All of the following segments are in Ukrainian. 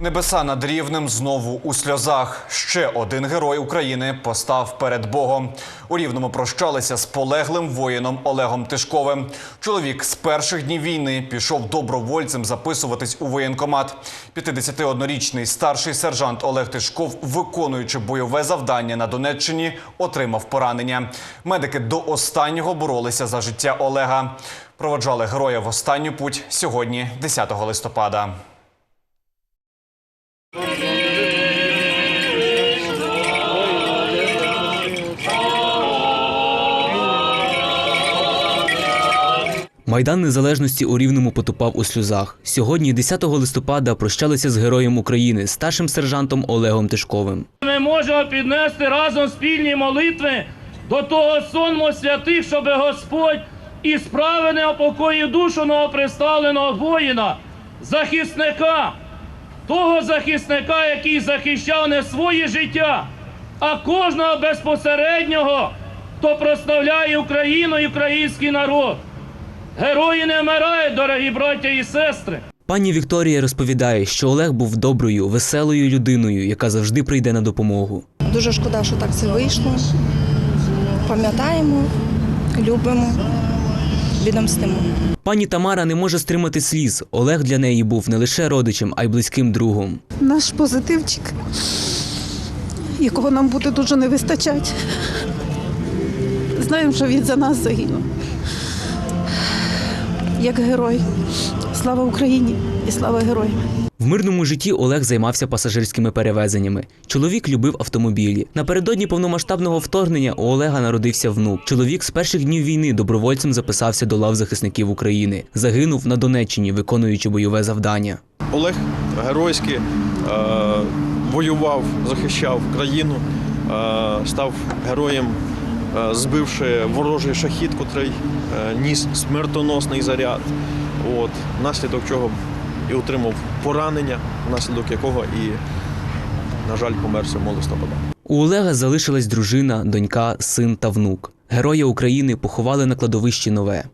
Небеса над рівнем знову у сльозах. Ще один герой України постав перед Богом. У рівному прощалися з полеглим воїном Олегом Тишковим. Чоловік з перших днів війни пішов добровольцем записуватись у воєнкомат. 51-річний старший сержант Олег Тишков, виконуючи бойове завдання на Донеччині, отримав поранення. Медики до останнього боролися за життя Олега. Проводжали героя в останню путь сьогодні, 10 листопада. Майдан Незалежності у Рівному потопав у сльозах. Сьогодні, 10 листопада, прощалися з героєм України, старшим сержантом Олегом Тишковим. Ми можемо піднести разом спільні молитви до того сонму святих, щоб Господь і справи не опокоїв душу новоприставленого воїна, захисника, того захисника, який захищав не своє життя, а кожного безпосереднього, хто прославляє Україну і український народ. Герої не вмирають, дорогі браття і сестри. Пані Вікторія розповідає, що Олег був доброю, веселою людиною, яка завжди прийде на допомогу. Дуже шкода, що так це вийшло. Пам'ятаємо, любимо, відомстимо. Пані Тамара не може стримати сліз. Олег для неї був не лише родичем, а й близьким другом. наш позитивчик, якого нам буде дуже не вистачати. Знаємо, що він за нас загинув. Як герой. Слава Україні і слава героям! В мирному житті Олег займався пасажирськими перевезеннями. Чоловік любив автомобілі. Напередодні повномасштабного вторгнення у Олега народився внук. Чоловік з перших днів війни добровольцем записався до лав захисників України. Загинув на Донеччині, виконуючи бойове завдання. Олег геройськи е, воював, захищав країну, е, став героєм, збивши ворожий шахід, котрий е, ніс смертоносний заряд. От, внаслідок чого і отримав поранення, внаслідок якого і, на жаль, помер 7 листопада. У Олега залишилась дружина, донька, син та внук. Героя України поховали на кладовищі нове.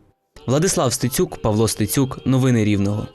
Владислав Стецюк, Павло Стецюк. Новини Рівного.